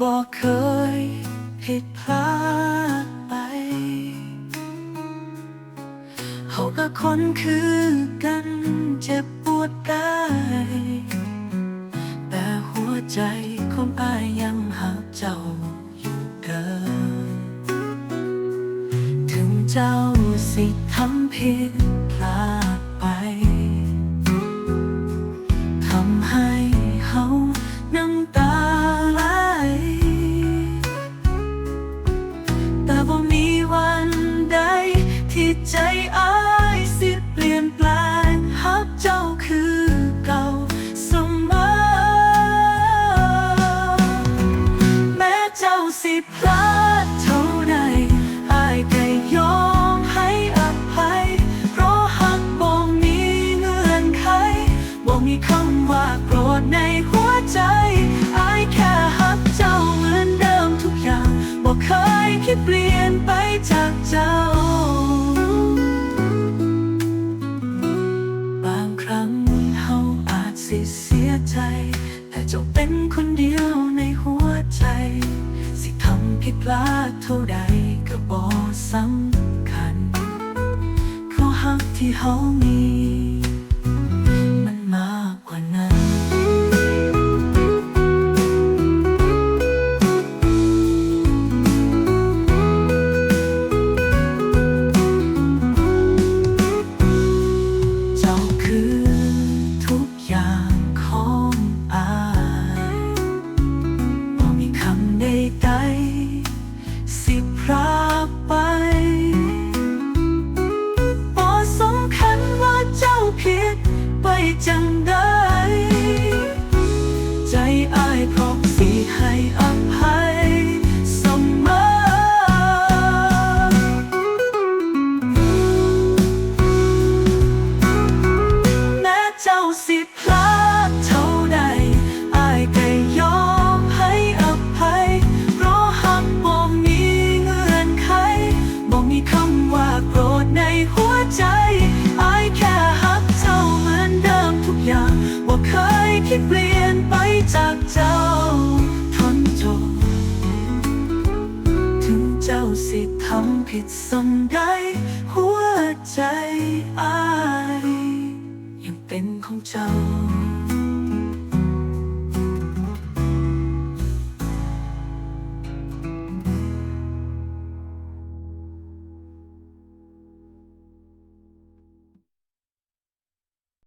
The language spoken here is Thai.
บอกเคยผิดพลาดไปเขาก็คนคือกันเจ็บปวดได้แต่หัวใจของอายยังหักเจ้าอยู่เดิมถึงเจ้าสิทำผิด สิพลาดเท่าใดอายก็ยอมให้อภัย เพราะหักบ่มีเงื่อนไขบ่มีคำว่าโกรธในหัวใจอายแค่หักเจ้าเหมือนเดิมทุกอย่างบ่เคยคิดเปลี่ยนไปจากเจ้า บางครั้งเฮาอาจสิเสียใจ แต่เจ้าเป็นคนเดียว ผิดพลาดเท่าใดก็บ่สำคัญเพราหักที่เขามี ไป สิทำผิดสัมใดหัวใจอายยังเป็นของเจ้า